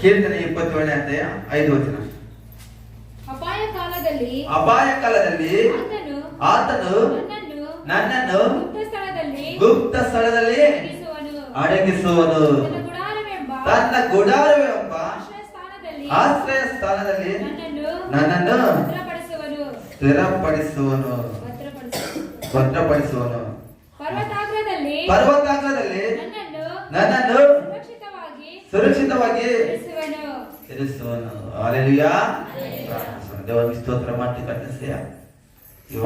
ಕೀರ್ತನೆ ಇಪ್ಪತ್ತೇಳನೇ ಅಧ್ಯಾಯ ಐದು ವಚನ. ಅಪಾಯ ಕಾಲದಲ್ಲಿ ಅಪಾಯ ಕಾಲದಲ್ಲಿ ಆತನು ನನ್ನನ್ನು ಗುಪ್ತ ಸ್ಥಳದಲ್ಲಿ ಅಡಗಿಸುವನು. ತನ್ನ ಗುಡಾರವೆಂಬ ಆಶ್ರಯ ಸ್ಥಾನದಲ್ಲಿ ನನ್ನನ್ನು ಸ್ಥಿರಪಡಿಸುವನು. ಭದ್ರಪಡಿಸುವನು. ಪರ್ವತಾಗ್ರದಲ್ಲಿ ನನ್ನನ್ನು ಸುರಕ್ಷಿತವಾಗಿ ಸುರಕ್ಷಿತವಾಗಿ ಇರಿಸುವನು ಇರಿಸುವನು ಅಲೆಲುಯಾ ದೇವರಿಗೆ ಸ್ತೋತ್ರ ಮಾಡಿ ಕಟ್ಟಿಸಿಯ ಈ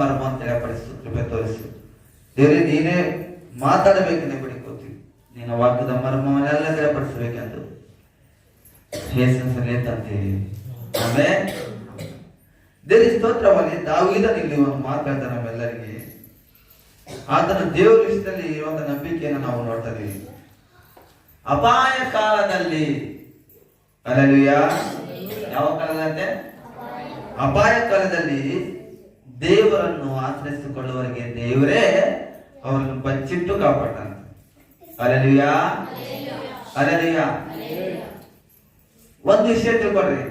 ಮರ್ಮ ಅಂತ ತಿಳಿಯಪಡಿಸು ಕೃಪೆ ತೋರಿಸು. ದೇವರೇ ನೀನೇ ಮಾತಾಡಬೇಕೆಂದು ಬಿಡಿಕೋತೀವಿ ನಿನ್ನ ವಾಕ್ಯದ ಮರ್ಮವನ್ನೆಲ್ಲ ತಿಳಿಯಪಡಿಸಬೇಕೆಂದು ಯೇಸುವಿನ ತಂತೀವಿ ಆಮೇಲೆ ದೇವಿ ಸ್ತೋತ್ರವಾಗಿ ದಾವಿದನು ಇಲ್ಲಿ ಒಂದು ಮಾತಾಡ್ತಾನೆ ನಮ್ಮೆಲ್ಲರಿಗೆ. ಆತನ ದೇವರ ವಿಷಯದಲ್ಲಿ ಇರುವಂತ ನಂಬಿಕೆಯನ್ನು ನಾವು ನೋಡ್ತಾ ಇದೀವಿ. ಅಪಾಯ ಕಾಲದಲ್ಲಿ. ಅಲ್ಲೂಯ ಯಾವ ಕಾಲದಂತೆ? ಅಪಾಯ ಕಾಲದಲ್ಲಿ ದೇವರನ್ನು ಆಶ್ರಯಿಸಿಕೊಳ್ಳುವವರಿಗೆ ದೇವರೇ ಅವರನ್ನು ಬಚ್ಚಿಟ್ಟು ಕಾಪಾಡ್ತಾನೆ ಅಲ್ಲೂಯ ಅಲ್ಲೂಯ ಒಂದು ವಿಷಯ ತಿಳ್ಕೊಳ್ರಿ.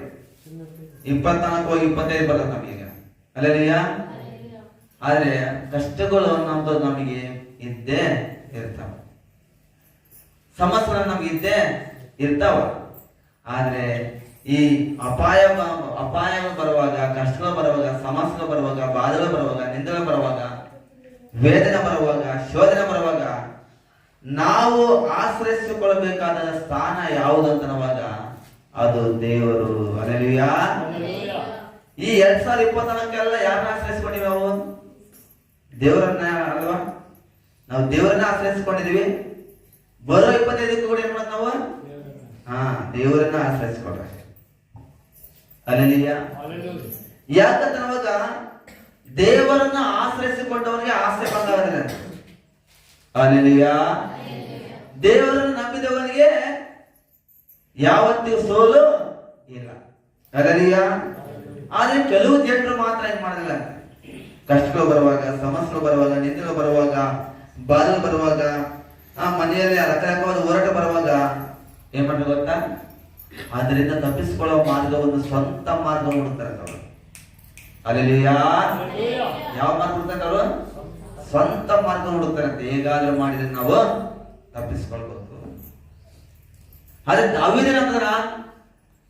ಇಪ್ಪತ್ನಾಲ್ಕು ಇಪ್ಪತ್ತೈದು ಬರ್ತದೆ ನಮಗೆ ಅಲ್ಲೂಯ ಆದ್ರೆ ಕಷ್ಟಗಳು ಅನ್ನೋದು ನಮಗೆ ಇದ್ದೇ ಇರ್ತಾವ. ಸಮಸ್ಯೆಗಳು ನಮ್ಗೆ ಇದ್ದೇ ಇರ್ತಾವ. ಆದ್ರೆ ಈ ಅಪಾಯ ಅಪಾಯ ಬರುವಾಗ ಕಷ್ಟಗಳು ಬರುವಾಗ ಸಮಸ್ಯೆಗಳು ಬರುವಾಗ ಬಾಧೆಗಳು ಬರುವಾಗ ನಿಂದೆಗಳು ಬರುವಾಗ ವೇದನೆ ಬರುವಾಗ ಶೋಧನೆ ಬರುವಾಗ ನಾವು ಆಶ್ರಯಿಸಿಕೊಳ್ಳಬೇಕಾದ ಸ್ಥಾನ ಯಾವುದಂತನವಾಗ? ಅದು ದೇವರು. ಅಲೆಲುಯಾ ಈ ಎರಡ್ ಸಾವಿರದ ಇಪ್ಪತ್ನಾಲ್ಕೆಲ್ಲ ಯಾರನ್ನ ಆಶ್ರಯಿಸ್ಕೊಂಡಿವಿ ನಾವು? ದೇವರನ್ನ ಅಲ್ವಾ? ನಾವು ದೇವರನ್ನ ಆಶ್ರಯಿಸ್ಕೊಂಡಿದೀವಿ ಬರೋ ಇಪ್ಪತ್ತೈದಕ್ಕೂ ಕೂಡ ಏನ್ ಮಾಡೋದು ನಾವು? ಹಾ, ದೇವರನ್ನ ಆಶ್ರಯಿಸ್ಕೊಂಡ್ರೆ ಅಲ್ಲಿಯ ಯಾಕಂದ್ರೆ ಅವಾಗ ದೇವರನ್ನ ಆಶ್ರಯಿಸಿಕೊಂಡವನಿಗೆ ಆಸೆ ಬಂದವನಿಲ್ಲ. ಅಲ್ಲಿಯ ದೇವರನ್ನು ನಂಬಿದವನಿಗೆ ಯಾವತ್ತಿಗೂ ಸೋಲು ಇಲ್ಲ. ಅಲ್ಲಿಯ ಆದ್ರೆ ಕೆಲವು ಜನರು ಮಾತ್ರ ಏನ್ ಮಾಡಿಲ್ಲ. ಕಷ್ಟಗಳು ಬರುವಾಗ, ಸಮಸ್ಯೆಗಳು ಬರುವಾಗ, ನಿಂದೆಗಳು ಬರುವಾಗ ಬಾಧೆ ಬರುವಾಗ ಆ ಮನೆಯಲ್ಲಿ ರಕರಕವಾದ ಹೋರಾಟ ಬರುವಾಗ ಏನ್ ಮಾಡ್ಬೇಕು ಗೊತ್ತಾ? ಅದರಿಂದ ತಪ್ಪಿಸಿಕೊಳ್ಳುವ ಮಾರ್ಗವನ್ನು ಸ್ವಂತ ಮಾರ್ಗ ಹುಡುಕ್ತಾರೆ ಅವರು. ಅಲ್ಲಿ ಯಾವ ಮಾರ್ಗ ಹುಡುಕ್ತಾರೆ ಸ್ವಂತ ಮಾರ್ಗ ಹುಡುಕ್ತಾರಂತೆ ಹೇಗಾದ್ರೂ ಮಾಡಿದ್ರೆ ನಾವು ತಪ್ಪಿಸ್ಕೊಳ್ಬೇಕು ಆದ್ರೆ ನಾವಿದೇನಂದ್ರ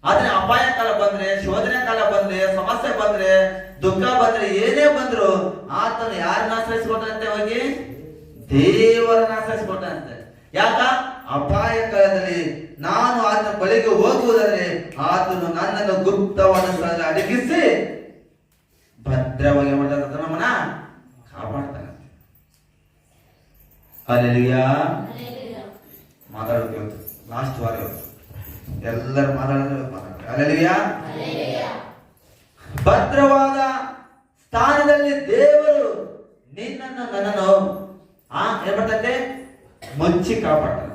ಆದ್ರೆ ಅಪಾಯ ಕಾಲ ಬಂದ್ರೆ, ಶೋಧನೆ ಕಾಲ ಬಂದ್ರೆ, ಸಮಸ್ಯೆ ಬಂದ್ರೆ, ದುಃಖ ಬಂದ್ರೆ ಏನೇ ಬಂದ್ರು, ಆತನ ಯಾರನ್ನ ಆಶ್ರಯಿಸ್ಕೊಳ್ತಾರಂತೆ ಹೋಗಿ? ದೇವರನ್ನ ಆಶ್ರಯಿಸ್ಕೊಟ್ಟಂತೆ ಯಾಕ? ಅಪಾಯ ಕಾಲದಲ್ಲಿ ನಾನು ಆತನ ಬಳಿಗೆ ಹೋಗುವುದಾದ್ರೆ ಆತನು ನನ್ನನ್ನು ಗುಪ್ತವಾದ ಸ್ಥಳದಲ್ಲಿ ಅಡಗಿಸಿ ಭದ್ರವಾಗಿ ಮಾಡ್ತಾರ ನಮ್ಮನ್ನ ಕಾಪಾಡ್ತಾನೆ ಅಲ್ಲಿಯ ಇವತ್ತು ಲಾಸ್ಟ್ ವಾರ ಎಲ್ಲರ ಎಲ್ಲರೂ ಮಾತಾಡಿದ್ರೆ ಮಾತಾಡ್ತಾರೆ. ಅಲ್ಲಿಯ ಭದ್ರವಾದ ಸ್ಥಾನದಲ್ಲಿ ದೇವರು ನಿನ್ನನ್ನು ನನ್ನನ್ನು ಮಾಡ್ತಂತೆ ಮುಚ್ಚಿ ಕಾಪಾಡ್ತಾನೆ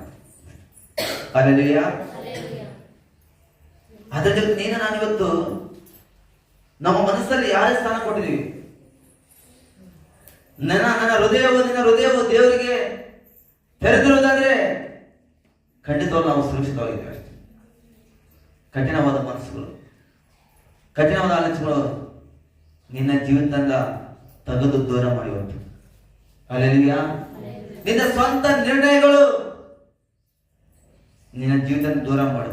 ಅಲ್ಲಿಯ ಅದ್ರ ಜೊತೆ ನೀನು ನಾನು ಇವತ್ತು ನಮ್ಮ ಮನಸ್ಸಲ್ಲಿ ಯಾರೇ ಸ್ಥಾನ ಕೊಟ್ಟಿದ್ದೀವಿ. ನನ್ನ ನನ್ನ ಹೃದಯವು ನಿನ್ನ ಹೃದಯವು ದೇವರಿಗೆ ತೆರೆದಿರುವುದಾದ್ರೆ ಖಂಡಿತವಾಗಿ ನಾವು ಸುರಕ್ಷಿತವಾಗಿದ್ದೇವೆ ಅಷ್ಟೇ. ಕಠಿಣವಾದ ಮನಸ್ಸುಗಳು ಕಠಿಣವಾದ ಆಲೋಚನೆಗಳು ನಿನ್ನ ಜೀವಿತದಿಂದ ತಗದು ದೂರ ಮಾಡಿ ನಿನ್ನ ಸ್ವಂತ ನಿರ್ಣಯಗಳು ನಿನ್ನ ಜೀವಿತ ದೂರ ಮಾಡು.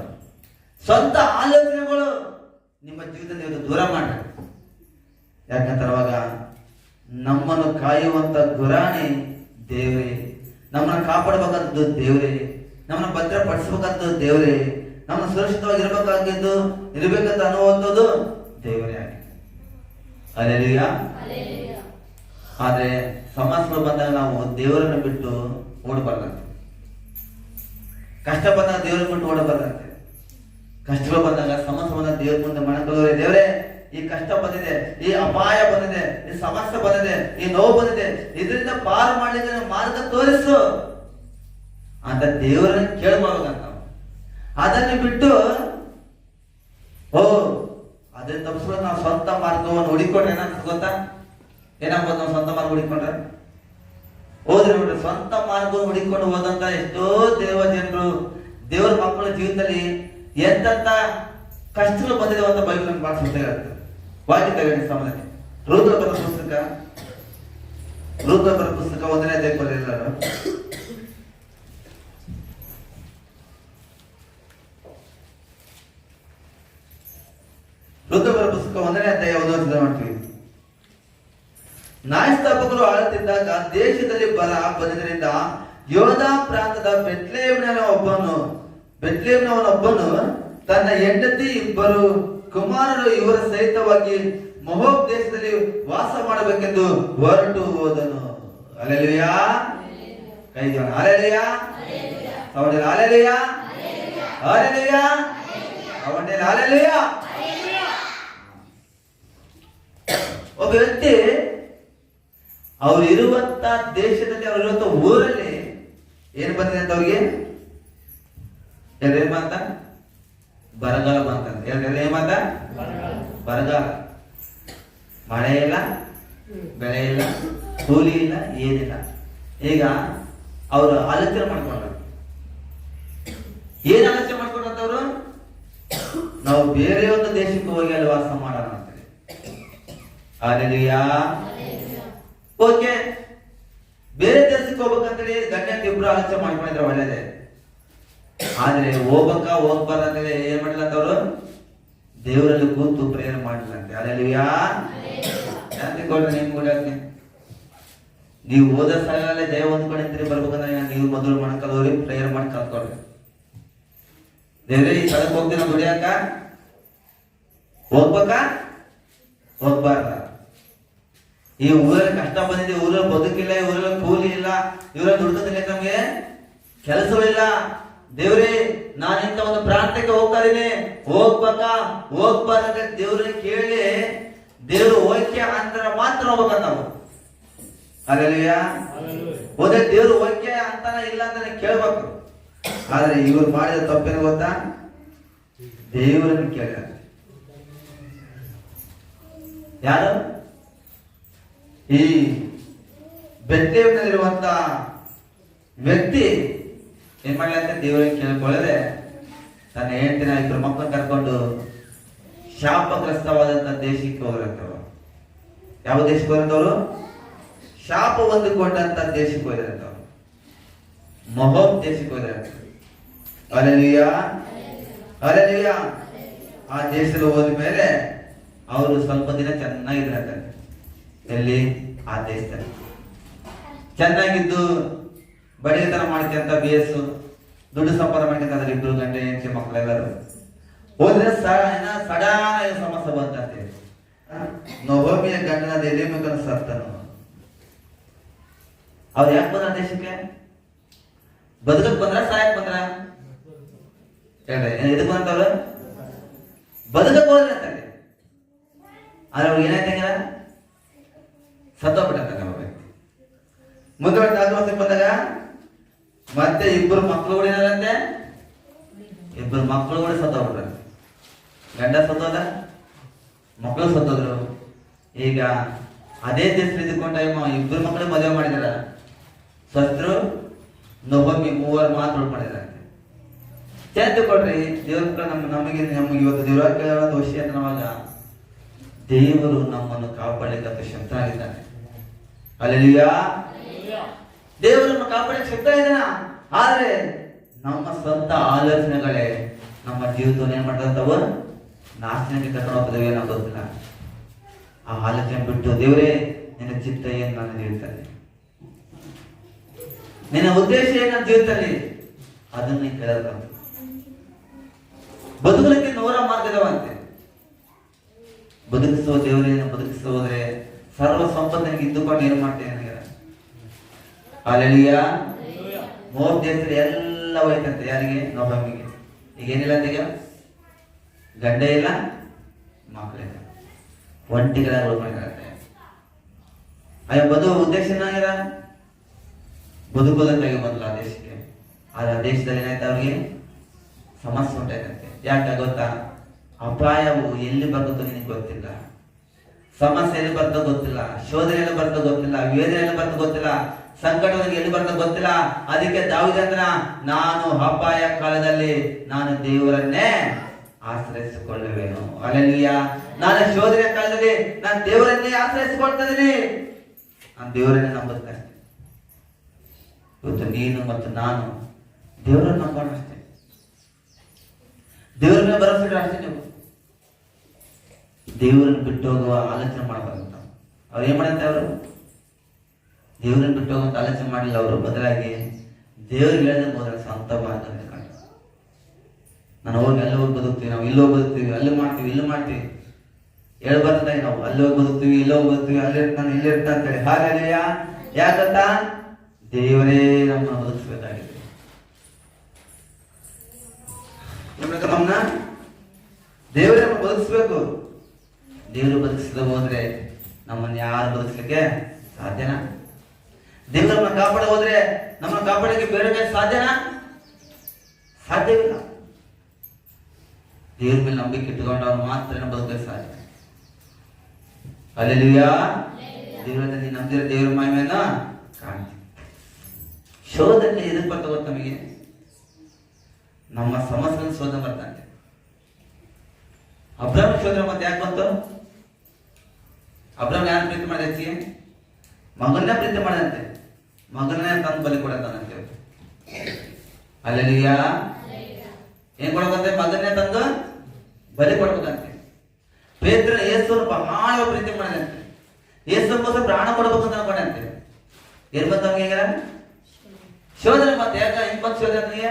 ಸ್ವಂತ ಆಲೋಚನೆಗಳು ನಿಮ್ಮ ಜೀವಿತ ದೂರ ಮಾಡಿ. ಯಾಕಂದ್ರೆ ಅವಾಗ ನಮ್ಮನ್ನು ಕಾಯುವಂತ ಗುರಾಣಿ ದೇವರೇ ನಮ್ಮನ್ನ ಕಾಪಾಡಬೇಕಾದದ್ದು ದೇವರೇ ನಮ್ಮನ್ನ ಭದ್ರಪಡಿಸಬೇಕಾದದ್ದು ದೇವರೇ ನಮ್ಮ ಸುರಕ್ಷಿತವಾಗಿ ಇರಬೇಕಾಗಿದ್ದು ಇರಬೇಕಂತ ಅನ್ನುವಂಥದ್ದು ದೇವರೇ ಆಗಿದೆ. ಅಲ್ಲೆಲುಯ್ಯ. ಆದ್ರೆ ಸಮಸ್ಯೆ ಬಂದಾಗ ನಾವು ದೇವರನ್ನು ಬಿಟ್ಟು ಓಡಬಾರ್ದಂತೆ. ಕಷ್ಟ ಬಂದಾಗ ದೇವರನ್ನು ಬಿಟ್ಟು ಓಡಬಾರ್ದಂತೆ. ಕಷ್ಟಗಳು ಬಂದಾಗ ಸಮಸ್ಯೆ ಬಂದಾಗ ದೇವ್ರ ಮುಂದೆ ಮಣಕೊಳ್ಳೋರೆ ದೇವರೇ, ಈ ಕಷ್ಟ ಬಂದಿದೆ, ಈ ಅಪಾಯ ಬಂದಿದೆ, ಈ ಸಮಸ್ಯೆ ಬಂದಿದೆ, ಈ ನೋವು ಬಂದಿದೆ, ಇದರಿಂದ ಪಾರು ನನಗೆ ಮಾರ್ಗ ತೋರಿಸು. ಅಂತ ದೇವರನ್ನ ಕೇಳಬಾರ್ದಂತ. ಅದನ್ನು ಬಿಟ್ಟು, ಓ, ಅದನ್ನ ತಪ್ಪಿಸ್ಕೊಂಡು ನಾವು ಸ್ವಂತ ಮಾರ್ಗವನ್ನು ಹುಡುಕೊಂಡ್ರೆ ಗೊತ್ತಾ? ಏನಾಗ್ಬೋದು ನಾವು ಸ್ವಂತ ಮಾರ್ಗ ಹುಡುಕೊಂಡ್ರೆ ಹೋದ್ರೆ ನೋಡ್ರಿ, ಸ್ವಂತ ಮಾರ್ಗ ಹುಡುಕೊಂಡು ಹೋದಂತ ಎಷ್ಟೋ ದೇವ ಜನರು, ದೇವರ ಮಕ್ಕಳ ಜೀವನದಲ್ಲಿ ಎಂತ ಕಷ್ಟಗಳು ಬಂದಿದೆ ಅಂತ ಬೈಬಲ್ ನಮ್ಗೆ ಭಾಳ ಸುತ್ತ ಹೇಳುತ್ತೆ. ವಾಕ್ಯ ತಗೊಂಡು ಸಂಬಂಧಕ್ಕೆ ರುದ್ರ ಬರ ಪುಸ್ತಕ. ರುದ್ರ ಬರ ಪುಸ್ತಕ ಒಂದನೇ ಅಧ್ಯಾಯ ಎಲ್ಲರೂ ರುದ್ರ ಬರ ಪುಸ್ತಕ ಒಂದನೇ ಅಧ್ಯಾಯ ಯಾವುದೋ ಮಾಡ್ತೀವಿ. ನ್ಯಾಯಸ್ಥಾಪಕರು ಆಳುತ್ತಿದ್ದಾಗ ದೇಶದಲ್ಲಿ ಬರ ಬಂದಿದ್ದರಿಂದ ಯೋಧ ಪ್ರಾಂತದ ಬೆತ್ಲೇಮ್ನ ಒಬ್ಬನು ಬೆತ್ಲೇಮ್ನವನೊಬ್ಬನು ತನ್ನ ಹೆಂಡತಿ ಇಬ್ಬರು ಕುಮಾರರು ಇವರ ಸಹಿತವಾಗಿ ಮಹೋಬ್ ದೇಶದಲ್ಲಿ ವಾಸ ಮಾಡಬೇಕೆಂದು ಹೊರಟು ಹೋದನು. ಅಲೆಲುಯಾ ಕೈ ಜೋಣ ಅಲೆಲುಯಾ ಸೌಂಡ್ ಅಲೆಲುಯಾ ಅಲೆಲುಯಾ ಒಬ್ಬ ವ್ಯಕ್ತಿ ಅವ್ರು ಇರುವಂತ ದೇಶದಲ್ಲಿ ಅವ್ರು ಇರುವಂತ ಊರಲ್ಲಿ ಏನ್ ಬಂದಿದೆ ಅಂತ ಅವ್ರಿಗೆ? ಏನ್ ಮಾತ? ಬರಗಾಲ ಬಂತಂತೆ ಹೇಳ್ತಾರೆ ಏನ್ ಮಾತ? ಬರಗಾಲ. ಮಳೆ ಇಲ್ಲ, ಬೆಳೆ ಇಲ್ಲ, ಕೂಲಿ ಇಲ್ಲ, ಏನಿಲ್ಲ. ಈಗ ಅವರು ಆಲೋಚನೆ ಮಾಡ್ಕೊಂಡ್ರು. ಏನ್ ಆಲೋಚನೆ ಮಾಡ್ಕೊಂಡಂತವ್ರು ನಾವು ಬೇರೆ ಒಂದು ದೇಶಕ್ಕೆ ಹೋಗಿ ಅಲ್ಲಿ ವಾಸ ಮಾಡೋಣ ಅಂತೇಳಿ. ಓಕೆ. ಬೇರೆ ದೇಶಕ್ಕೆ ಹೋಗ್ಬೇಕಂತೇಳಿ ಹೆಂಡ್ತಿ ಇಬ್ರು ಆಲೋಚನೆ ಮಾಡ್ಕೊಂಡಿದ್ರೆ ಒಳ್ಳೇದೇ. ಆದ್ರೆ ಹೋಗ್ಬೇಕ ಹೋಗ್ಬಾರ್ದಂತೇಳಿ ಏನ್ ಮಾಡಿಲ್ಲ ಅಂತವ್ರು ದೇವರಲ್ಲಿ ಕೂತು ಪ್ರೇಯರ್ ಮಾಡ್ಲಂತೆ ಅದ್ರಲ್ಲಿ ಯಾಕೆ ಕೊಡ್ರಿ ನಿಮ್ ಕೂಡ ನೀವು ಓದ ಸ್ಥಳಗಳಲ್ಲೇ ಜಯ ಹೊಂದ್ಕೊಂಡಿರ್ತೀರಿ ಬರ್ಬೇಕಂದ್ರೆ ನೀವು ಮೊದಲು ಮಾಡ್ಕೊಳ್ಳೋರಿ ಪ್ರೇಯರ್ ಮಾಡಿ ಕಲ್ತ್ಕೊಳ್ರಿ ದೇವ್ರಿ, ಈ ಸ್ಥಳಕ್ಕೆ ಹೋಗ್ತೀರ ದುಡಿಯಾಕ ಹೋಗ್ಬೇಕಾ? ಹೋಗ್ಬಾರ್ದ. ಈ ಊರಲ್ಲಿ ಕಷ್ಟ ಬಂದಿದೆ ಊರಲ್ಲಿ ಬದುಕಿಲ್ಲ ಊರಲ್ಲಿ ಕೂಲಿ ಇಲ್ಲ ಇವರ ದುಡ್ಕೋದಿಲ್ಲ ನಮಗೆ ಕೆಲಸಗಳಿಲ್ಲ. ದೇವ್ರೇ ನಾನು ಇಂತ ಒಂದು ಪ್ರಾಂತ್ಯಕ್ಕೆ ಹೋಗ್ತಾ ಇದೀನಿ ಹೋಗ್ಬೇಕಾ? ಹೋಗ್ಬಾರ್ದ ದೇವ್ರಿಗೆ ಕೇಳಿ ದೇವ್ರು ಓಕೆ ಅಂತರ ಮಾತ್ರ ಹೋಗ್ಬೇಕಂತ ನಾವು ಅಲ್ಲೆಲ್ಲಯ್ಯ ಹೋದ್ರೆ ದೇವ್ರು ಓಕೆ ಅಂತಾನ ಇಲ್ಲ ಅಂತಾನೆ ಕೇಳ್ಬೇಕು. ಆದ್ರೆ ಇವ್ರು ಮಾಡಿದ ತಪ್ಪೇನು ಗೊತ್ತಾ? ದೇವರನ್ನು ಕೇಳ ಯಾರು? ಈ ಬೆತ್ತೇವಿನಲ್ಲಿರುವಂತ ವ್ಯಕ್ತಿ ಏನ್ ಅಂತ ದೇವರಿಗೆ ಕೇಳ್ಕೊಳ್ಳದೆ ತನ್ನ ಹೆಂಡತಿನ ಇಬ್ಬರು ಮಕ್ಕಳು ಕರ್ಕೊಂಡು ಶಾಪಗ್ರಸ್ತವಾದಂತ ದೇಶಕ್ಕೆ ಹೋಗಿರಂತವ್ರು. ಯಾವ ದೇಶಕ್ಕೆ ಹೋಗಿರಂತವ್ರು? ಶಾಪ ಹೊಂದಿಕೊಂಡಂತ ದೇಶಕ್ಕೆ ಹೋಗಿರಂತವ್ರು. ಮಹೋಬ್ ದೇಶಕ್ಕೆ ಹೋಗಿರಂತ ಅಲೆಲಿಯ ಅಲೆಲಿಯ ಆ ದೇಶದಲ್ಲಿ ಹೋದ ಮೇಲೆ ಅವರು ಸ್ವಲ್ಪ ದಿನ ಚೆನ್ನಾಗಿದ್ರಂತೆ ಎಲ್ಲಿ? ಆ ದೇಶದಲ್ಲಿ. ಚೆನ್ನಾಗಿದ್ದು ಬಡತನ ಮಾಡ್ಕೊಂತ ಬಿ ಎಸ್ ದುಡ್ಡು ಸಂಪಾದನೆ ಮಾಡ್ಕೊಂತ ಅದ್ರ ಇಬ್ರು ಗಂಟೆ ಹೆಂಡತಿ ಮಕ್ಕಳೆಲ್ಲರೂ ಹೋದ್ರೆ ಸಡನ್ ಸಡನ್ ಸಮಸ್ಯೆ ಬಂತಂತೆ ನವಮಿಯ ಗಂಡನ ಎಲಿಮಕನ ಸತ್ತನು. ಅವ್ರು ಯಾಕೆ ಬಂದ್ರ ದೇಶಕ್ಕೆ? ಬದುಕಕ್ ಬಂದ್ರ, ಸಾಯಕ್ ಬಂದ್ರ? ಎದಕ್ ಬಂತವ್ರು? ಬದುಕಕ್ ಹೋದ್ರೆ ಅಂತ ಆದ್ರೆ ಅವ್ರಿಗೆ ಏನಾಯ್ತಂಗಿಲ್ಲ ಸತ್ತೋಗ್ಬಿಟ್ಟಂತ ನಮ್ಮ ವ್ಯಕ್ತಿ. ಮುಂದೆ ಬಂದಾಗ? ಮತ್ತೆ ಇಬ್ಬರು ಮಕ್ಕಳುಗಳು ಕೂಡ ಏನಾರಂತೆ ಇಬ್ಬರು ಮಕ್ಕಳು ಕೂಡ ಸತ್ತೋಗ್ಬಿಟ್ರಂತೆ. ಗಂಡ ಸತ್ತೋದ? ಮಕ್ಕಳು ಸತ್ತೋದ್ರು. ಈಗ ಅದೇ ದೇಶದಲ್ಲಿ ಇದ್ಕೊಂಡ ಇಬ್ಬರು ಮಕ್ಕಳು ಮದುವೆ ಮಾಡಿದಾರ. ಸತ್ರು ನೊಬ್ಬಮ್ಮಿ ಮೂವರು ಮಾತ್ರ ಉಳ್ಕೊಂಡಿದ್ದಾರೆ ಚೆಂದ ಕೊಡ್ರಿ, ದೇವ್ರ ನಮ್ಮ ನಮಗೆ ನಮಗೆ ಇವತ್ತು ದೇವರ ವಿಷಯ ಅಂತ ನಾವಾಗ ದೇವರು ನಮ್ಮನ್ನು ಕಾಪಾಡಲಿಕ್ಕೆ ಶಕ್ತನಾಗಿದ್ದಾನೆ ಅಲ್ಲಿಯ ದೇವರನ್ನು ಕಾಪಾಡಕ್ಕೆ ಸಿಗ್ತಾ ಇದ್ದಾನ. ಆದ್ರೆ ನಮ್ಮ ಸ್ವಂತ ಆಲೋಚನೆಗಳೇ ನಮ್ಮ ಜೀವಿತವನ್ನು ಏನ್ ಮಾಡ್ತಂತವ ನಾಶನಕ್ಕೆ ಕರ್ಕೊಂಡು ಹೋಗ್ತದೆ ಏನೋ ಗೊತ್ತಿಲ್ಲ. ಆ ಆಲೋಚನೆ ಬಿಟ್ಟು ದೇವರೇ ನಿನ್ನ ಚಿತ್ತ ಏನ್ ನನ್ನ ಜೀವಿತದಲ್ಲಿ? ನಿನ್ನ ಉದ್ದೇಶ ಏನ್ ನನ್ನ ಜೀವಿತದಲ್ಲಿ? ಅದನ್ನ ನೀನ್ ಕೇಳಬೇಕು ಬದುಕಲಿಕ್ಕೆ ನೂರ ಮಾರ್ಗದವಂತೆ ಬದುಕಿಸುವ ದೇವರೇನು ಬದುಕಿಸುವ ಹೋದ್ರೆ ಸರ್ವ ಸಂಪತ್ತಿನಿಗೆ ಇದ್ದುಕೊಂಡು ಏನು ಮಾಡ್ತೇನೆ ಅಲ್ಲಿಯ ಮೂರ್ ದೇಶದ ಎಲ್ಲ ಹೋಯ್ತಂತೆ ಯಾರಿಗೆ? ನೋಬಮ್ಮಿಗೆ ಈಗ ಏನಿಲ್ಲ ಅಂತ ಗಂಡೆ ಇಲ್ಲ ಮಕ್ಕಳಿಲ್ಲ ಒಂಟಿಗಳ ಉಳ್ಕೊಂಡಿರತ್ತೆ ಅಯ್ಯ ಬದು ಉದ್ದೇಶ ಏನಾಗಿರ ಬದುಕೋದಕ್ಕಾಗಿ ಬಂದ್ಲ ಆ ದೇಶಕ್ಕೆ. ಆದ್ರೆ ಆ ದೇಶದಲ್ಲಿ ಏನಾಯ್ತು ಅವ್ರಿಗೆ? ಸಮಸ್ಯೆ ಉಂಟಾಯ್ತಂತೆ. ಯಾಕೆ ಗೊತ್ತಾ? ಅಪಾಯವು ಎಲ್ಲಿ ಬರುತ್ತೋ ನಿನಗೆ ಗೊತ್ತಿಲ್ಲ. ಸಮಸ್ಯೆ ಎಲ್ಲಿ ಬರ್ತೋ ಗೊತ್ತಿಲ್ಲ ಶೋಧನೆ ಎಲ್ಲಿ ಬರ್ತೋ ಗೊತ್ತಿಲ್ಲ ವೇದನೆ ಎಲ್ಲಿ ಬರ್ತ ಗೊತ್ತಿಲ್ಲ ಸಂಕಟ ಎಲ್ಲಿ ಬರ್ತದೆ ಗೊತ್ತಿಲ್ಲ, ಅದಕ್ಕೆ ದಾವಿದಂದ್ರ ನಾನು ಅಪಾಯ ಕಾಲದಲ್ಲಿ ನಾನು ದೇವರನ್ನೇ ಆಶ್ರಯಿಸಿಕೊಳ್ಳುವೆನು. ಅಲೆಲಿಯ ನಾನು ಶೋಧನೆ ಕಾಲದಲ್ಲಿ ನಾನು ದೇವರನ್ನೇ ಆಶ್ರಯಿಸಿಕೊಳ್ತಾ ಇದೀನಿ ನಾನು ದೇವರನ್ನೇ ನಂಬುತ್ತೇನೆ ಇವತ್ತು ನೀನು ಮತ್ತು ನಾನು ದೇವರನ್ನು ನಂಬೋಣ ಅಷ್ಟೇ. ದೇವರನ್ನೇ ಮೇಲೆ ಅಷ್ಟೇ ನೀವು. ದೇವರನ್ನು ಬಿಟ್ಟು ಹೋಗುವ ಆಲೋಚನೆ ಮಾಡಬಾರ್ದು. ಅವ್ರು ಏನ್ ಮಾಡಂತೆ ಅವರು? ದೇವರನ್ನು ಬಿಟ್ಟು ಹೋಗುವಂತ ಆಲೋಚನೆ ಮಾಡಿಲ್ಲ ಅವರು ಬದಲಾಗಿ ದೇವ್ರಿಗೆ ಹೇಳಿದ ಹೋದ್ರೆ ಸ್ವಂತ ಅಂತ ನಾನು ಹೋಗಿ ಅಲ್ಲಿ ಹೋಗಿ ಬದುಕ್ತೀವಿ, ನಾವು ಇಲ್ಲಿ ಹೋಗಿ ಬದುಕ್ತೀವಿ, ಅಲ್ಲಿ ಮಾಡ್ತೀವಿ, ಇಲ್ಲಿ ಮಾಡ್ತೀವಿ. ಹೇಳ್ಬಾರ್ದಾಗಿ ನಾವು, ಅಲ್ಲಿ ಹೋಗಿ ಬದುಕ್ತೀವಿ, ಇಲ್ಲಿ ಹೋಗಿ ಬದುಕ್ತೀವಿ, ಅಲ್ಲಿ ಇರ್ತಾನೆ, ಇಲ್ಲಿ ಇರ್ತಾನೆ ಅಂತೇಳಿ ಹಾಗಲ್ಲ ಯಾಕಂತ ದೇವರೇ ನಮ್ಮನ್ನು ಬದುಕಿಸ್ಬೇಕಾಗಿದೆ. ನಮ್ಮನ್ನ ನಮ್ಮನ್ನ ದೇವರೇ ನಮ್ಮನ್ನ ಬದುಕಿಸ್ಬೇಕು. ದೇವರು ಬದುಕಿಸಿದ ಹೋದ್ರೆ ನಮ್ಮನ್ನ ಯಾರು ಬದುಕಿಸ್ಲಿಕ್ಕೆ ಸಾಧ್ಯನಾ? ದೇವರನ್ನ ಕಾಪಾಡ ಹೋದ್ರೆ ನಮ್ಮನ್ನು ಬೇರೆ ಬೇರೆ ಸಾಧ್ಯನಾ? ಸಾಧ್ಯವಿಲ್ಲ. ದೇವ್ರ ಮೇಲೆ ನಂಬಿಕೆ ಇಟ್ಟುಕೊಂಡವ್ರು ಮಾತ್ರ ಬದುಕಕ್ಕೆ ಸಾಧ್ಯ. ಅಲ್ಲೆಲ್ಲೂಯ ದೇವರಲ್ಲಿ ನಂಬಿರ ನಂಬಿರೋ ದೇವ್ರ ಮಹಿಮೆಯನ್ನ ಕಾಣ್ತೀವಿ. ಶೋಧನೆ ಎದಕ್ಕೆ ಬರ್ತಾ ಗೊತ್ತ ನಮಗೆ. ನಮ್ಮ ಸಮಸ್ಯೆ ಶೋಧ ಬರ್ತಂತೆ ಅಬ್ರಾಹ್ಮ ಶೋಧನೆ ಮತ್ತೆ ಯಾಕೆ ಬಂತು? ಅಬ್ರಾಹ್ಮ ಯಾರು ಪ್ರೀತಿ ಮಾಡಿದ ಹೆಚ್ಚಿಗೆ ಮಗನ್ನೇ ಪ್ರೀತಿ ಮಾಡದಂತೆ ಮಗನ್ನೇ ತಂದು ಬಲಿ ಕೊಡತಾನಂತೆ ಅಲ್ಲೆಲ್ಲೂಯ ಏನ್ ಕೊಡ್ಬೇಕಂತೆ ಮಗನ್ನೇ ತಂದು ಬಲಿ ಕೊಡ್ಬೇಕಂತೆ ಪೇತ್ರ ಯೇಸುವನ್ನು ಬಹಳ ಪ್ರೀತಿ ಮಾಡಿದಂತೆ ಯೇಸುಗೋಸ್ಕರ ಪ್ರಾಣ ಕೊಡ್ಬೇಕಂತ ಅನ್ಕೊಂಡಂತೆ ಏನ್ ಬಂತ ಈಗ ಶೋಧನೆ ಮತ್ತೆ ಯಾಕ ಹಿಂಗ್ ಬಂತ ಶೋಧನೆ ನನಗೆ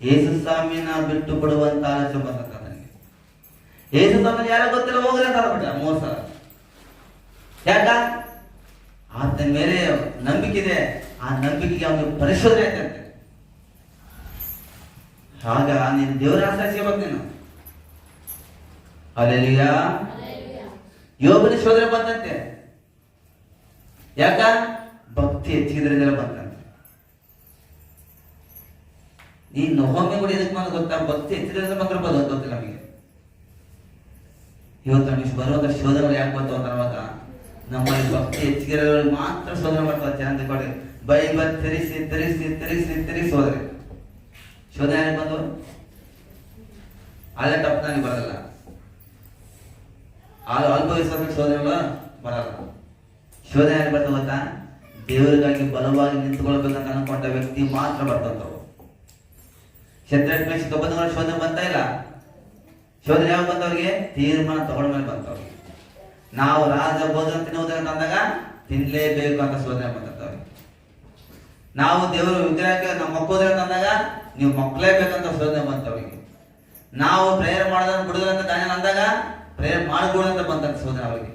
ಯೇಸು ಸ್ವಾಮಿನ ಬಿಟ್ಟು ಬಿಡುವಂತ ಆಲೋಚನೆ ಬಂದಂತ ನನಗೆ ಯೇಸು ಸ್ವಾಮಿ ಯಾರೋ ಗೊತ್ತಿಲ್ಲ ಹೋಗ್ರಿ ಅಂತ ಅಂದ್ಬಿಟ್ಟ ಮೋಸ ಯಾಕ ಆತನ ಮೇಲೆ ನಂಬಿಕೆ ಇದೆ. ಆ ನಂಬಿಕೆಗೆ ಅವನು ಪರಿಶೋಧನೆ ಆಯ್ತಂತೆ ಆಗ ನೀನು ದೇವರ ಆಶ್ರಯಿಸಬೇಕು ನೀನು. ಅಲ್ಲೆಲಿಯ ಯೋಗನ ಶೋಧನೆ ಬಂದಂತೆ ಯಾಕ? ಭಕ್ತಿ ಹೆಚ್ಚಿದ್ರಿಂದಲೇ ಬಂದಂತೆ ಈ ಒಮ್ಮೆ ಕೂಡ ಇದಕ್ಕೆ ಬಂದು ಗೊತ್ತಾ? ಭಕ್ತಿ ಹೆಚ್ಚಿದ್ರೆ ಮಾತ್ರ ಅಂತ ಗೊತ್ತಿಲ್ಲ ನಮಗೆ. ಇವತ್ತು ನಮಗೆ ಬರುವಂತ ಶೋಧನೆ ಯಾಕೆ ಬರ್ತಾವ ಅನ್ನುವಾಗ ನಮ್ಮಲ್ಲಿ ಭಕ್ತಿ ಹೆಚ್ಚಿಗಿರೋದ್ರಲ್ಲಿ ಮಾತ್ರ ಶೋಧನೆ ಮಾಡ್ತಾರೆ ಜನ ಬೈ ಬೈಬಲ್ ತರಿಸಿ ತರಿಸಿ ತರಿಸಿ ತರಿಸಿ ಹೋದ್ರೆ. ಶೋಧನೆ ಯಾರಿಗೆ ಬಂದು ತಪ್ಪು ನನಗೆ ಬರಲ್ಲ. ಅದು ಅನುಭವಿಸೋದಕ್ಕೆ ಶೋಧನೆಗಳು ಬರಲ್ಲ. ಶೋಧನೆ ಯಾರಿಗೆ ಬರ್ತದೆ ಗೊತ್ತಾ? ದೇವರಿಗಾಗಿ ಬಲವಾಗಿ ನಿಂತ್ಕೊಳ್ಬೇಕಂತ ಅನ್ಕೊಂಡ ವ್ಯಕ್ತಿ ಮಾತ್ರ ಬರ್ತಂತವು ಶತ್ರು ಕಬ್ಬಂದಗಳ ಶೋಧನೆ ಬಂತ ಇಲ್ಲ? ಶೋಧನೆ ಯಾವಾಗ ಬಂತವ್ರಿಗೆ ತೀರ್ಮಾನ ತಗೊಂಡ ಮೇಲೆ ಬಂತವ್ರಿಗೆ ನಾವು ರಾಜ ಭೋಜನ ತಿನ್ನುವುದನ್ನು ತಂದಾಗ ತಿನ್ಲೇಬೇಕು ಅಂತ ಸೋಚನೆ ಬಂದವ್ರಿಗೆ ನಾವು ದೇವರು ವಿಗ್ರಹಕ್ಕೆ ನಮ್ಮ ಮಕ್ಕೋದ್ರೆ ತಂದಾಗ ನೀವು ಮಕ್ಕಳೇಬೇಕಂತ ಸೋಚನೆ ಬಂತವ್ರಿಗೆ ನಾವು ಪ್ರೇಯರ್ ಮಾಡೋದನ್ನು ಬಿಡುದಂತ ದಾನ ಅಂದಾಗ ಪ್ರೇಯರ್ ಮಾಡಬಹುದಂತ ಬಂತ ಸೋದನೆ ಅವರಿಗೆ.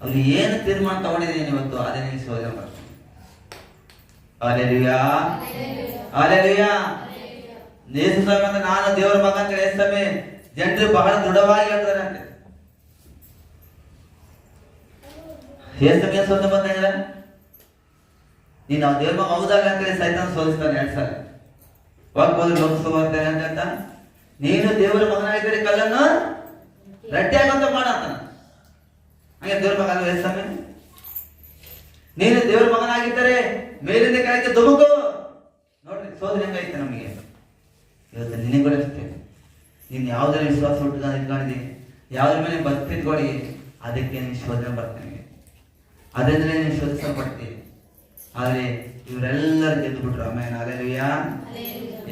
ಅವ್ರಿಗೆ ಏನು ತೀರ್ಮಾನ ತಗೊಂಡಿದ್ದೀನಿ ಇವತ್ತು, ಅದೇ ನಿಮಗೆ ಸೋದನೆ ಬರ್ತದೆ ಅಲೆಲುಯಾ ನಾನು ದೇವರ ಮಗ ಅಂತ ಸ್ವಾಮಿ ಜನರು ಬಹಳ ದೃಢವಾಗಿ ಹೇಳ್ತಾರೆ ಅಂತೆ ಯೇಸು ಸ್ವಾಮಿ ಸ್ವಂತ ಬಂದಾಗ ನೀನು ಅವ್ನ ದೇವ್ರ ಹೌದಾಗ ಅಂತೇಳಿ ಸೈತಾನ ಸೋಲಿಸ್ತಾನೆ ಎರಡ್ ಸಲ ಹೋಗ್ಬೋದು ಲೋಕಸಭಾ ಅಂತ ನೀನು ದೇವರ ಮಗನಾಗಿದ್ದರೆ ಕಲ್ಲನ್ನು ರಟ್ಟಿ ಆಗಂತ ಮಾಡಂತ ಹಂಗೆ ದೇವ್ರ ಮಗ ಅಲ್ಲ ಸ್ವಾಮಿ ನೀನು ದೇವ್ರ ಮಗನಾಗಿದ್ದರೆ ಮೇಲಿಂದ ಕೆಳಕ್ಕೆ ದುಮುಕು ನೋಡ್ರಿ, ಸೋದ್ರೆ ಹೆಂಗೈತೆ ನಮಗೆ? ಇವತ್ತು ನಿನಗೆ ಕೂಡ ಅಷ್ಟೇ. ನೀನು ಯಾವುದರ ವಿಶ್ವಾಸ ಹುಟ್ಟಿದ ಇಟ್ಕೊಂಡಿದ್ದೀನಿ ಯಾವ್ದ್ರ ಮೇಲೆ ಭಕ್ತಿ ಇಟ್ಕೊಳ್ಳಿ, ಅದಕ್ಕೆ ನೀನು ಶೋಧನೆ ಬರ್ತೇನೆ. ಅದರಿಂದ ನೀವು ಶೋಧಿಸಲ್ಪಡ್ತೀವಿ ಆದರೆ ಇವರೆಲ್ಲರೂ ಗೆದ್ದು ಬಿಟ್ರು ಆಮೇಲೆ ಅಲೆಲುಯ್ಯ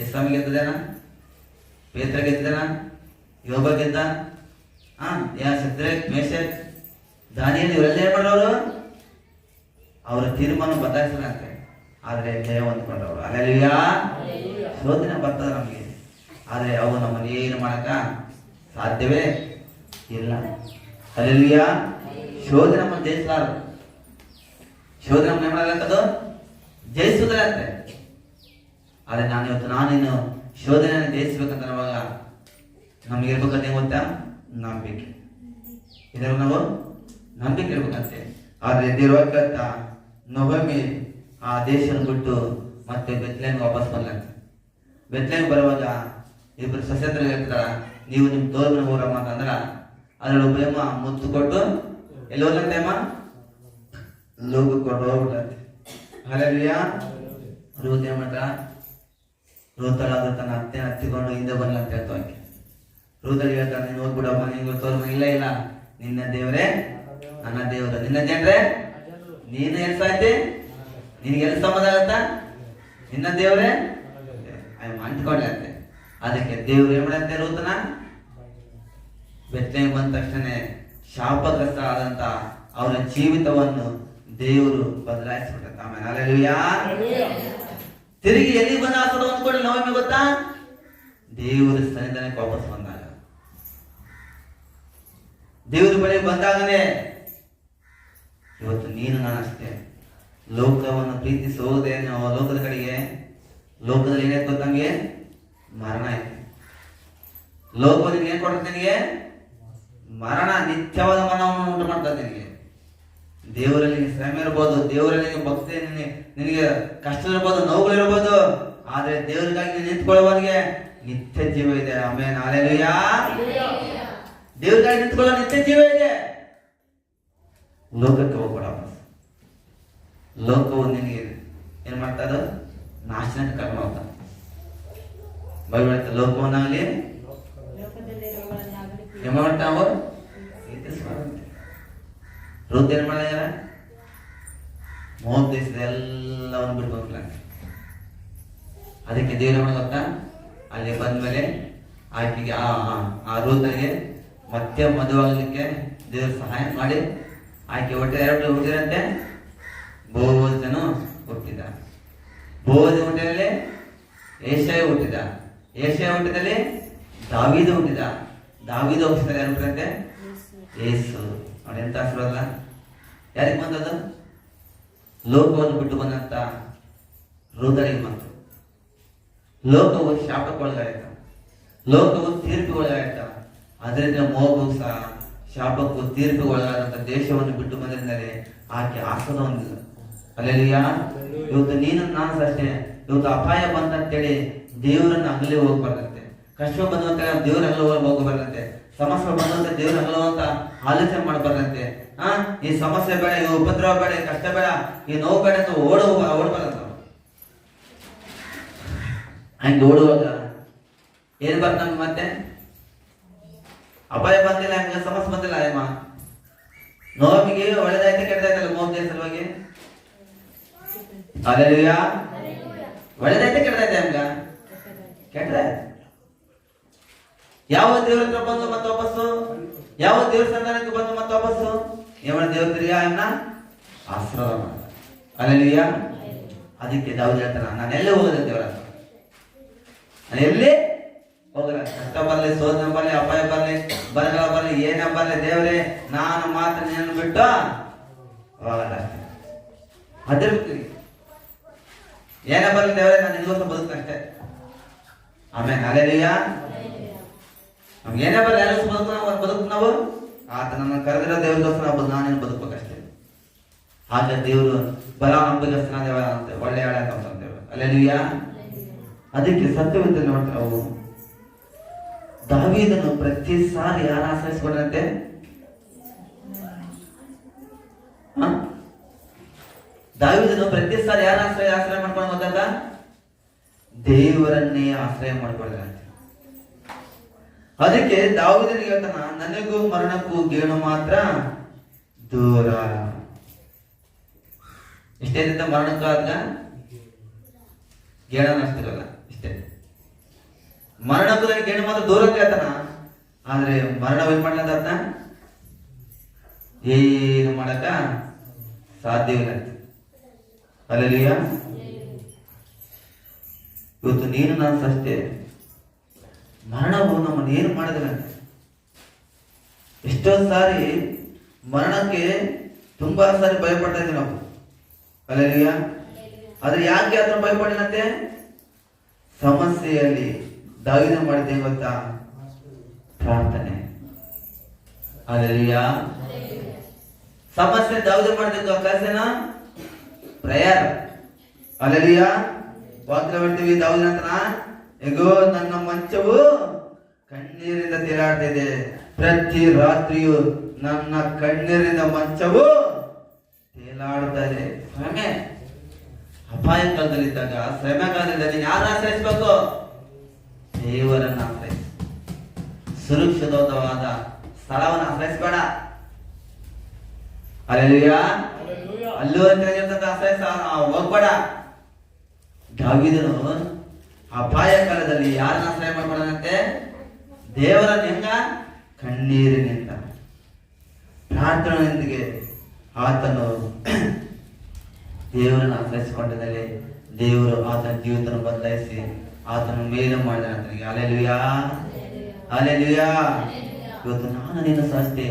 ಎಸ್ವಾಮಿ ಗೆದ್ದದೇನ? ಪೇತ್ರ ಗೆದ್ದನ ಯೋಗ ಗೆದ್ದ? ಹಾ ಯಾ ಸಿದ್ರೆ ಮೇಷ ದಾನಿಯಲ್ಲಿ ಇವರೆಲ್ಲ ಏನ್ ಮಾಡೋರು ಅವರ ತೀರ್ಮಾನ ಬದಲಾಯಿಸಲಂತೆ ಆದ್ರೆ ಜಯ ಹೊಂದ್ಕೊಂಡವ್ರು. ಅಲೆಲುಯ್ಯ ಶೋಧನೆ ಬರ್ತದೆ ನಮಗೆ. ಆದರೆ ಅವು ನಮ್ಮನ್ನು ಏನು ಮಾಡಕ ಸಾಧ್ಯವೇ ಇಲ್ಲ. ಅಲ್ಲೆಲ್ಲುಯ್ಯ ಶೋಧನೆ ಮತ್ತೆ ಜಯಿಸಲಾರದು ಶೋಧನೆ ಮಾಡಬೇಕದು? ಮಾಡಲಂತದು ಜಯಿಸುವುದರಂತೆ. ಆದರೆ ನಾನು ಇವತ್ತು ನಾನೇನು ಶೋಧನೆಯನ್ನು ಜಯಿಸ್ಬೇಕಂತ ನಮಗ ನಮ್ಗೆ ಇರ್ಬೇಕಂತ ಗೊತ್ತಾ? ನಂಬಿಕೆ. ಇದರ ನಾವು ನಂಬಿಕೆ ಇರ್ಬೇಕಂತೆ. ಆದ್ರೆ ದೇವಕ್ಕಂತ ನೊಬಮಿ ಆ ದೇಶವನ್ನು ಬಿಟ್ಟು ಮತ್ತೆ ಬೆತ್ಲೇನ್ ವಾಪಸ್ ಬರ್ಲಂತೆ. ಬೆತ್ಲೇನ್ ಬರುವಾಗ ಇಬ್ಬರು ಸಸ್ಯಂದ್ರ ಹೇಳ್ತಾರ, ನೀವು ನಿಮ್ ತೋರ್ಮನೆ ಹೋರಮ್ಮ ಅಂತಂದ್ರ ಅದ್ರಲ್ಲಿ ಒಬ್ಬ ಮುತ್ತು ಕೊಟ್ಟು ಎಲ್ಲಿ ಹೋದಂತೆ ಅಮ್ಮ ಲೋಕಕ್ಕೆ ಕೊಂಡು ಹೋಗ್ಬಿಟ್ಟಂತೆ ಅಲ್ಲಲ್ವಿಯ ರೂತ್ ಏನ್ ಮಾಡ್ತಾಳ ತನ್ನ ಅತ್ತೆ ಹತ್ತಿಕೊಂಡು ಹಿಂದೆ ಬರಲ್ಲ ಅಂತ ಹೇಳ್ತು ಆಕೆ ರೂತಳಿ ಹೇಳ್ತಾನೆ ನೀನು ಹೋಗ್ಬಿಡಪ್ಪ ನಿಂಗೆ ತೋರ್ಮ ಇಲ್ಲ ಇಲ್ಲ. ನಿನ್ನ ದೇವರೇ, ನನ್ನ ದೇವರ. ನಿನ್ನ ಜನರೇ, ನೀನು ಎಲ್ಸ ಐತಿ? ನಿನಗೆ ಎಲ್ಲಿ ಸಂಬಂಧ ಆಗತ್ತ? ನಿನ್ನ ದೇವರೇ? ಅಂಟ್ಕೊಂಡೆ ಅಂತೆ. ಅದಕ್ಕೆ ದೇವ್ರು ಏನ್ ಮಾಡಂತೆ ರೂತನ ಬೆತ್ತನೆ ಬಂದ ತಕ್ಷಣ ಶಾಪಗ್ರಸ್ತ ಆದಂತ ಅವರ ಜೀವಿತವನ್ನು ದೇವರು ಬದಲಾಯಿಸ್ಬಿಟ್ಟ ತಿರುಗಿ ಎಲ್ಲಿ ಬಂದ ಆಸದ ಅಂದ್ಕೊಂಡು ನಾವೊಮ್ಮೆ ಗೊತ್ತಾ? ದೇವರ ಸನ್ನಿಧಾನಕ್ಕೆ ವಾಪಸ್ ಬಂದಾಗ. ದೇವರ ಬಳಿ ಬಂದಾಗನೇ, ಇವತ್ತು ನೀನು ನಾನು ಅಷ್ಟೇ. ಲೋಕವನ್ನು ಪ್ರೀತಿಸಿ ಹೋಗದೆ ನಾವು ಲೋಕದ ಕಡೆಗೆ, ಲೋಕದಲ್ಲಿ ಏನೇ ಗೊತ್ತಂಗೆ ಮರಣ ಐತೆ ಲೋಕ ನಿನಗೆ ಏನ್ ಕೊಡ್ತೀನಿ ನಿನಗೆ ಮರಣ, ನಿತ್ಯವಾದ ಮನವನ್ನು ಉಂಟು ಮಾಡ್ತದೆ ನಿನಗೆ ದೇವರಲ್ಲಿ ಶ್ರಮ ಇರಬಹುದು ದೇವರಲ್ಲಿ ಭಕ್ತಿ, ನಿನಗೆ ಕಷ್ಟ ಇರ್ಬೋದು ನೋವುಗಳಿರ್ಬೋದು ಆದ್ರೆ ದೇವರಿಗಾಗಿ ನೀನು ನಿಂತ್ಕೊಳ್ಳುವವನಿಗೆ ನಿತ್ಯ ಜೀವ ಇದೆ. ಆಮೇಲೆ ನಾಳೆ ದೇವರಿಗಾಗಿ ನಿಂತ್ಕೊಳ್ಳೋ ನಿತ್ಯ ಜೀವ ಇದೆ. ಲೋಕಕ್ಕೆ ಹೋಗ್ಬೇಡ. ಲೋಕವು ನಿನಗೆ ಏನ್ ಮಾಡ್ತಾ ಅದು ನಾಶನಕ್ಕೆ ಕರ್ಮ ಹೋಗ್ತಾ ಬೈಬಲ್ ಹೇಳ್ತಾ, ಲೋಕವನ್ನಾಗಲಿ ಏನ್ ಮಾಡ್ತಾವ ರುದ್ ಏನ್ ಮಾಡ್ಯಾರ ಮೋಹ ದೇಶದ ಎಲ್ಲವನ್ನು ಬಿಟ್ಕೊಂಡ್ಲ ಅದಕ್ಕೆ ದೇವ್ರ ಏನ್ ಗೊತ್ತಾ ಅಲ್ಲಿ ಬಂದ್ಮೇಲೆ ಆಕೆಗೆ ಆ ಆ- ಆ ರುದ್ರಿಗೆ ಮತ್ತೆ ಮದುವಾಗಲಿಕ್ಕೆ ಸಹಾಯ ಮಾಡಿ ಆಕೆ ಹೊಟ್ಟೆ ಎರಡು ಹುಟ್ಟಿದಂತೆ ಬೋಧನು ಹುಟ್ಟಿದ. ಬೋಧ ಹುಟ್ಟಿದಲ್ಲಿ ಏಷ್ಯಾಯ ಹುಟ್ಟಿದ. ಏಷ್ಯಾಯ ಹುಟ್ಟಿದಲ್ಲಿ ದಾವಿದ ಹುಟ್ಟಿದ. ದಾವಿದ ಹುಟ್ಟಿದ ಯಾರು ಹುಟ್ಟಿದಂತೆ ಏಸು. ನೋಡಿ ಎಂತ ಅಲ್ಲ ಯಾರಿಗೆ ಬಂದದು ಲೋಕವನ್ನು ಬಿಟ್ಟು ಬಂದಂತ ರುದರಿಗೆ ಬಂತು. ಲೋಕವು ಶಾಪಕ್ಕೆ ಒಳಗಾಯ್ತ ಲೋಕವು ಒಳಗಾಯ್ತ ಅದರಿಂದ ಮೋಗು ಸಹ ಶಾಪಕ್ಕೂ ತೀರ್ಪಿಗೆ ದೇಶವನ್ನು ಬಿಟ್ಟು ಬಂದಿದ್ದರೆ. ಆಕೆ ಆಸನ ಹೊಂದಿಲ್ಲ ಅಲ್ಲೆಲ್ಲಿಯ ಇವತ್ತು ನೀನು ನಾನು ಅಷ್ಟೇ. ಇವತ್ತು ಅಪಾಯ ಬಂದಂತೇಳಿ ದೇವರನ್ನ ಅಗಲಿ ಹೋಗ್ಬಾರ್ದಂತೆ ಕಷ್ಟ ಬಂದಂತೆ ದೇವ್ರ ಅಗಲ ಹೋಗಬಾರ್ದಂತೆ ಸಮಸ್ಯೆ ಬಂದಂತ ದೇವ್ರ ಅಗಲು ಅಂತ ಆಲೋಚನೆ ಮಾಡಬಾರ್ದಂತೆ ಆ, ಈ ಸಮಸ್ಯೆ ಬೇಡ, ಈ ಉಪದ್ರವ ಬೇಡ, ಈ ಕಷ್ಟ ಬೇಡ, ಈ ನೋವು ಬೇಡ ಅಂತ ಓಡ ಓಡಬಾರ್ದಂತ. ಹಂಗೆ ಓಡುವಾಗ ಏನ್ ಬರ್ತ ಮತ್ತೆ? ಅಪಾಯ ಬಂದಿಲ್ಲ ಹಂಗ ಸಮಸ್ಯೆ ಬಂದಿಲ್ಲ ಅಯ್ಯಮ್ಮ ನೋವಿಗೆ ಒಳ್ಳೇದಾಯ್ತು ಕೆಟ್ಟದಾಯ್ತಲ್ಲ ಮೂವತ್ತು ದಿವಸ ಸಲುವಾಗಿ ಒಳ್ಳೇದಾಯ್ತು ಕೆಟ್ಟದಾಯ್ತು ಹಂಗ ಕೆಟ್ಟದಾಯ್ತು. ಯಾವ ದೇವ್ರ ಹತ್ರ ಬಂದು ಮತ್ತೆ ವಾಪಸ್ಸು? ಯಾವ ದೇವ್ರ ಸಂಧಾನಕ್ಕೆ ಬಂದು ಮತ್ತೆ ವಾಪಸ್ಸು? ಯಾವ ದೇವ್ರಿಗೆ ಅಣ್ಣ? ಆಶ್ರಯ ಮಾಡ ಅಲ್ಲೆಲ್ಲೂಯ ಅದಕ್ಕೆ ದಾವ್ದು ಹೇಳ್ತಾನ ನಾನು ಎಲ್ಲೇ ಹೋಗೋದೆ ದೇವರ ನಾನು ಎಲ್ಲಿ ಹೋಗಲ್ಲ ಕಷ್ಟ ಬರಲಿ ಸೋದ ಬರ್ಲಿ, ಅಪಾಯ ಬರಲಿ, ಬರಗಾಲ ಬರಲಿ, ಏನೇ ಬರಲಿ, ದೇವ್ರೆ, ನಾನು ಮಾತ್ರ ನಿನ್ನ ಬಿಟ್ಟು ಹೋಗಲ್ಲ. ಅಷ್ಟೇ ಅದೇ ಬಿಡ್ತೀನಿ ಏನೇ ಬರಲಿ ದೇವ್ರೆ, ನಾನು ನಿನ್ಗೋಸ್ಕರ ಬದುಕಷ್ಟೇ ಆಮೇಲೆ ಅಲೆಲಿಯ ಏನೇ ಬರ್ಲಿ ಎಲ್ಲ ಬದುಕು ನಾವು ಬದುಕು ನಾವು. ಆತ ನನ್ನ ಕರೆದಿರೋ ದೇವ್ರಿಗೋಸ್ಕರ ನಾವು ನಾನೇನು ಬದುಕಬೇಕಷ್ಟೇ. ಹಾಗೆ ದೇವರು ಬಲ ನಂಬಿಗಸ್ತನ ದೇವ ಅಂತ ಒಳ್ಳೆ ಅಂತ ದೇವರು. ಅಲೆಲಿಯ ಅದಕ್ಕೆ ಸತ್ಯವಂತ ನೋಡ್ತಾರೆ ನಾವು ಸಾರಿ ಯಾರು ಆಶ್ರಯಿಸ್ಕೊಂಡಂತೆ ಹ? ದಾವೀದನು ಪ್ರತಿ ಸಾರಿ ಯಾರ ಆಶ್ರಯ ಆಶ್ರಯ ಮಾಡ್ಕೊಂಡು ಹೋದಾಗ ದೇವರನ್ನೇ ಆಶ್ರಯ ಮಾಡ್ಕೊಳ್ದಂತೆ ಅದಕ್ಕೆ ದಾವಿದನಿಗೆ ಹೇಳ್ತಾನ, ನನಗೂ ಮರಣಕ್ಕೂ ಗೇಣು ಮಾತ್ರ ದೂರ. ಇಷ್ಟೇನಿಂದ ಮರಣಕ್ಕಾದ ಗೇಣ ಅಷ್ಟಿರಲ್ಲ. ನನಗೆ ಗೇಣು ಮಾತ್ರ ದೂರ ಅಂತ ಆದ್ರೆ ಮರಣ ಏನ್ ಮಾಡ್ಲಂತ ಏನು ಮಾಡಕ ಸಾಧ್ಯವಿಲ್ಲ. ಅಲ್ಲಲಿಯ? ಇವತ್ತು ನೀನು ನಾನು ಅಷ್ಟೇ. ಮರಣವು ನಮ್ಮನ್ನು ಏನು ಮಾಡಿದ್ರೆ ಎಷ್ಟೋ ಸಾರಿ ಮರಣಕ್ಕೆ ತುಂಬಾ ಸಾರಿ ಭಯಪಡ್ತಾ ಇದ್ದೀವಿ ನಾವು. ಅಲ್ಲಲಿಯ? ಆದ್ರೆ ಯಾಕೆ ಅದನ್ನ ಭಯಪಡಿಲ್ಲಂತೆ ಸಮಸ್ಯೆಯಲ್ಲಿ ದಾವಿದ ಮಾಡಿದ್ದೇವೆ ಗೊತ್ತಾ ಪ್ರಾರ್ಥನೆ. ಅಲ್ಲಲಿಯ ಸಮಸ್ಯೆ ದಾವಿದ ಮಾಡಿದ್ದು ಕೆಲಸನ ಪ್ರೇಯರ್. ಅಲ್ಲಲಿಯ ವಾಕ್ಯ ಬಿಡ್ತೀವಿ ನಂತರ ಹೇಗೋ ನನ್ನ ಮಂಚವು ಕಣ್ಣೀರಿಂದ ತೇಲಾಡ್ತಿದೆ. ಪ್ರತಿ ರಾತ್ರಿಯು ನನ್ನ ಕಣ್ಣೀರಿನ ಮಂಚವು ತೇಲಾಡ್ತಾ ಇದೆ. ಅಪಾಯ ಕಾಲದಲ್ಲಿದ್ದಾಗ ಕಾಲದಲ್ಲಿ ಯಾರು ಆಚರಿಸ್ಬೇಕು ದೇವರನ್ನ ಆಶ್ರಯಿಸಿ ಸುರಕ್ಷಿತವಾದ ಸ್ಥಳವನ್ನು ಆಶ್ರಯಿಸಬೇಡ ಅಲ್ಲೆಲ್ಲೂಯ ಅಲ್ಲೂ ಅಂತ ಆಶ್ರಯಿಸ? ಹೋಗ್ಬೇಡ. ದಾವಿದನು ಅಪಾಯ ಕಾಲದಲ್ಲಿ ಯಾರನ್ನ ಆಶ್ರಯ ಮಾಡ್ಬೇಡಂತೆ ದೇವರ ಹೆಂಗ? ಕಣ್ಣೀರಿನಿಂದ. ಪ್ರಾರ್ಥನೆಯೊಂದಿಗೆ ಆತನು ದೇವರನ್ನು ಆಶ್ರಯಿಸಿಕೊಂಡಿದ್ದಲ್ಲಿ ದೇವರು ಆತನ ಜೀವಿತನ ಬದಲಾಯಿಸಿ ಆತನ ಮೇಲು ಮಾಡಿದ ಆತನಿಗೆ. ಅಲೆಲುಯಾ ಅಲೆಲುಯಾ ಇವತ್ತು ನಾನು ನಿನ್ನ ಸಂಸ್ಥೆ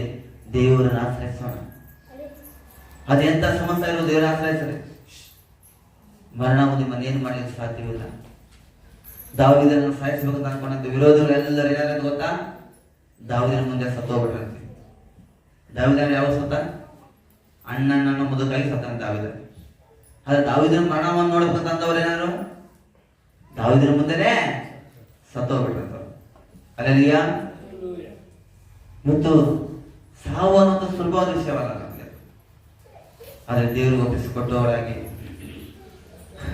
ದೇವರನ್ನು ಆಶ್ರಯಿಸೋಣ. ಅದೆಂತ ಸಮಸ್ಯೆ ಇರೋ ದೇವರ ಆಶ್ರಯಿಸದೆ? ಮರಣ ನಿಮ್ಮನ್ನು ಏನು ಮಾಡ್ಲಿಕ್ಕೆ ಸಾಧ್ಯವಿಲ್ಲ. ದಾವಿದನ್ನು ಸಾಯಿಸಬೇಕು ಅಂತ ವಿರೋಧಗಳು ಎಲ್ಲರೂ ಏನಾದ್ರು ಗೊತ್ತಾ? ದಾವಿದನ ಮುಂದೆ ಸತ್ತೋಗ್ಬಿಟ್ರಂತೆ ದಾವಿದನ ಯಾವ ಸತ್ತ? ಅಣ್ಣನನ್ನು ಮುದುಕಾಗಿ ಸತ್ತಂತ ದಾವಿದ ಆದ್ರೆ ದಾವಿದನ ಮರಣವನ್ನು ನೋಡ್ಬೇಕಂತಂದವ್ರು ಏನಾದ್ರು ದಾವಿದನ ಮುಂದೆನೆ ಸತ್ತೋಗ್ಬಿಟ್ಟು ಅಲ್ಲಿಯ ಮತ್ತು ಸಾವು ಅನ್ನೋದು ಸುಲಭವಾದ ವಿಷಯವಲ್ಲ ನಮಗೆ. ಆದ್ರೆ ದೇವರು ಒಪ್ಪಿಸಿಕೊಟ್ಟವರಾಗಿ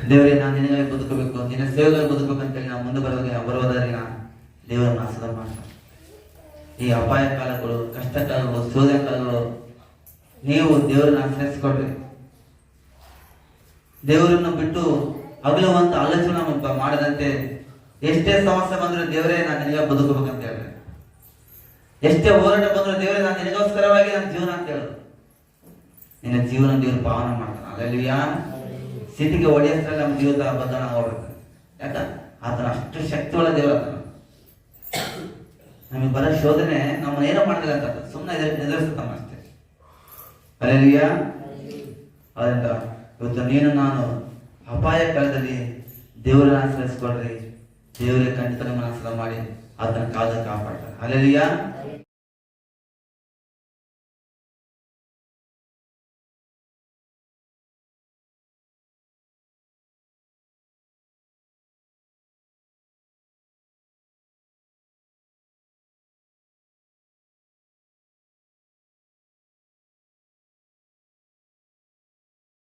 ದೇವರೇ ನಾನು ನಿನಗಾಗಿ ಬದುಕಬೇಕು ನಿನ್ನ ಸೇವೆಗಾಗಿ ಬದುಕಬೇಕು ಅಂತೇಳಿ ನಾವು ಮುಂದೆ ಬರೋದಾಗ ಬರೋದಾದ್ರೆ ನಾನು ದೇವರನ್ನ ಆಸದ ಮಾಡ್ತಾರೆ. ಈ ಅಪಾಯ ಕಾಲಗಳು ಕಷ್ಟ ಕಾಲಗಳು ಶೋಧನೆ ಕಾಲಗಳು ನೀವು ದೇವರನ್ನ ಆಶ್ರಯಿಸ್ಕೊಡ್ರಿ. ದೇವರನ್ನು ಬಿಟ್ಟು ಅಗಲುವಂತ ಆಲೋಚನೆ ಮಾಡದಂತೆ ಎಷ್ಟೇ ಸಮಸ್ಯೆ ಬಂದ್ರೆ ದೇವರೇ ನಾನು ನಿನಗೆ ಬದುಕಬೇಕಂತ ಹೇಳಿ ಎಷ್ಟೇ ಹೋರಾಟ ಬಂದ್ರೆ ದೇವರೇ ನಾನು ನಿನಗೋಸ್ಕರವಾಗಿ ನನ್ನ ಜೀವನ ಅಂತ ಹೇಳು ನಿನ್ನ ಜೀವನ ದೇವರು ಪಾವನ ಮಾಡ್ತಾನೆ. ಅಲ್ಲಲ್ಲಿಯಾ ಸ್ಥಿತಿಗೆ ಒಡೆಯಸ್ತ್ರ ನಮ್ಮ ಜೀವನ ಬದಲಾವಣೆ ಹೋಗ್ಬೇಕು ಯಾಕ? ಆತನ ಅಷ್ಟು ಶಕ್ತಿ ಒಳ್ಳೆ ದೇವರ ನಮಗೆ ಬರೋ ಶೋಧನೆ ನಮ್ಮನ್ನ ಏನೋ ಮಾಡಿದ್ರೆ ಅಂತ ಸುಮ್ಮನೆ ಎದುರಿಸ್ತಾನ ಅಷ್ಟೇ. ಅಲ್ಲಲ್ಲಿಯಾ ಅದರಿಂದ ಇವತ್ತು ನೀನು ನಾನು ಅಪಾಯ ಕಾಲದಲ್ಲಿ ದೇವರನ್ನ ಆಶ್ರಯಿಸ್ಕೊಳ್ರಿ ದೇವರೇ ಖಂಡಿತ ನಮ್ಮನ್ನ ಮಾಡಿ ಅದನ್ನ ಕಾದ ಕಾಪಾಡ್ತಾರೆ. ಅಲ್ಲಲ್ಲಿಯಾ